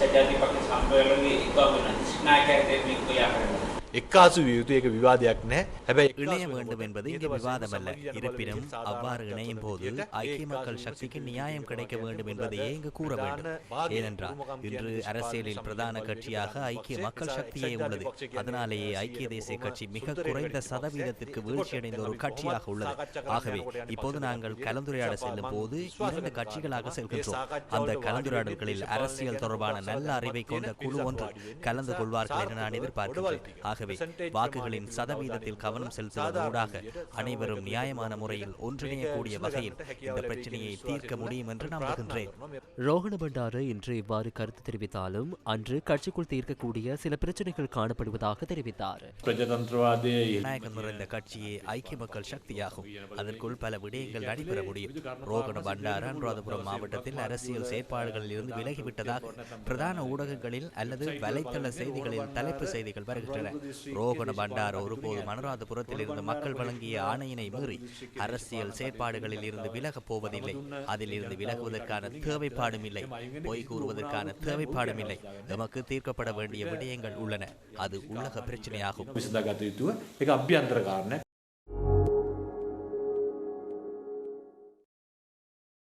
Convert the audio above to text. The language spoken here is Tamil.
bisa jadi pakai sampel ini itu nanti naik ke tempat itu ya ඒක විවාදයක් නෑ හැබැයි இணைய வேண்டும் என்பது இங்கு விவாதமல்ல இருப்பினும் அவ்வாறு இணையும் போது ஐக்கிய மக்கள் சக்திக்கு நியாயம் கிடைக்க வேண்டும் என்பதையே இங்கு கூற வேண்டும் ஏனென்றால் இன்று அரசியலில் பிரதான கட்சியாக ஐக்கிய மக்கள் சக்தியே உள்ளது அதனாலேயே ஐக்கிய தேசிய கட்சி மிக குறைந்த சதவீதத்திற்கு வீழ்ச்சியடைந்த ஒரு கட்சியாக உள்ளது ஆகவே இப்போது நாங்கள் கலந்துரையாட செல்லும் போது இரண்டு கட்சிகளாக செல்கின்றோம் அந்த கலந்துரையாடல்களில் அரசியல் தொடர்பான நல்ல அறிவை கொண்ட குழு ஒன்று கலந்து கொள்வார்கள் என நான் எதிர்பார்க்கிறேன் ஆகவே வாக்குகளின் சதவீதத்தில் கவனம் செலுத்துவதூடாக அனைவரும் நியாயமான முறையில் ஒன்றிணையக்கூடிய வகையில் இந்த பிரச்சனையை தீர்க்க முடியும் என்று நம்புகின்றேன். ரோஹண பண்டாரு இன்று இவ்வாறு கருத்து தெரிவித்தாலும் அன்று கட்சிக்குள் தீர்க்கக்கூடிய சில பிரச்சனைகள் காணப்படுவதாக தெரிவித்தார். ஜனநாயகம் நிறைந்த கட்சியே ஐக்கிய மக்கள் சக்தியாகும். அதற்குள் பல விடயங்கள் நடைபெற முடியும். ரோகன பண்டார் அனுராதபுரம் மாவட்டத்தில் அரசியல் செயற்பாடுகளில் இருந்து விலகிவிட்டதாக பிரதான ஊடகங்களில் அல்லது வலைத்தள செய்திகளில் தலைப்பு செய்திகள் வருகின்றன. ரோகண பண்டார ஒருபோதும் அனுராதபுரத்தில் இருந்து மக்கள் வழங்கிய ஆணையினை மீறி அரசியல் செயற்பாடுகளில் இருந்து விலகப் போவதில்லை. அதில் இருந்து விலகுவதற்கான தேவைப்பாடும் இல்லை. பொய் கூறுவதற்கான தேவைப்பாடும் இல்லை. எமக்கு தீர்க்கப்பட வேண்டிய விடயங்கள் உள்ளன. அது உலக பிரச்சனையாகும்.